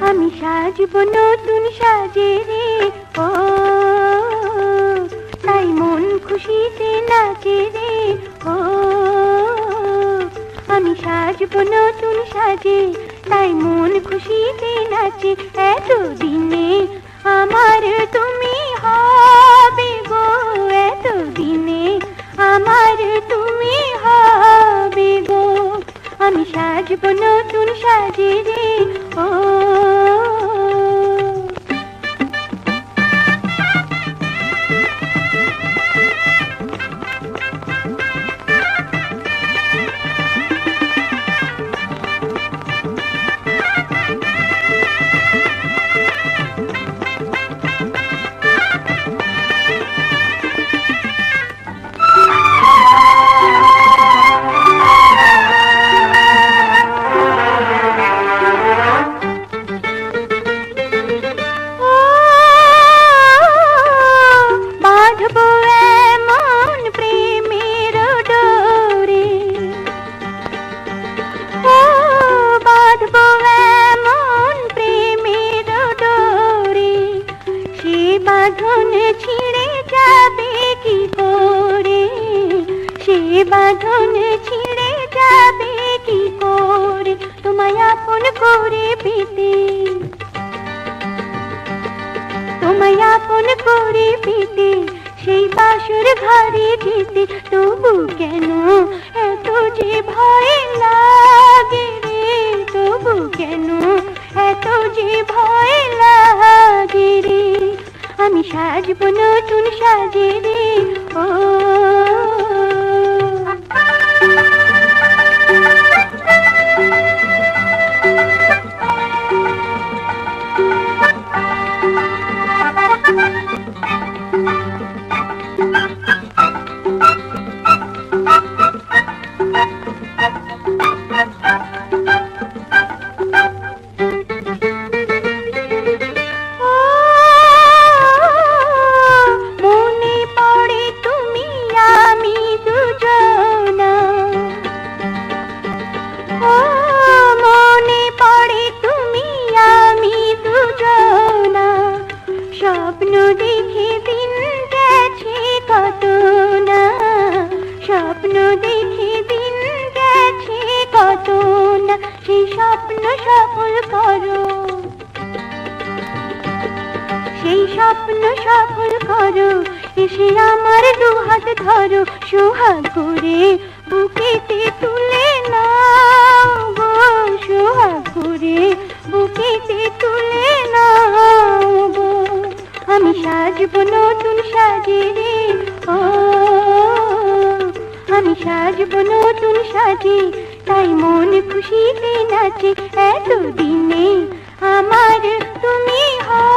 আমি সাজব নতুন সাজে রে, ও। তাই মন খুশিতে নাচে রে, ও। আমি সাজব নতুন সাজে, তাই মন খুশিতে নাচে এত দিনে আমার আমি সাজব নতুন সাজে ও বাঁধন ছিঁড়ে যাবে কি করে? সে বাঁধন ছিঁড়ে যাবে কি করে? তোমায় আপন করে পেতে। তোমায় আপন করে পেতে, সেই বাসর ঘরে যেতে তবু কেন এত যে ভয় লাগে রে? তবু কেন এত যে ভয় লাগে রে? আমি সাজব নতুন সাজে রে ও। ও এসে আমার দুহাত ধরো, সোহাগ করে বুকেতে তুলে নাও গো, সোহাগ করে বুকেতে তুলে নাও গো। আমি সাজব নতুন সাজে রে, ও। আমি সাজব নতুন সাজে, তাই মন খুশিতে নাচে এত দিনে আমার তুমি দিনে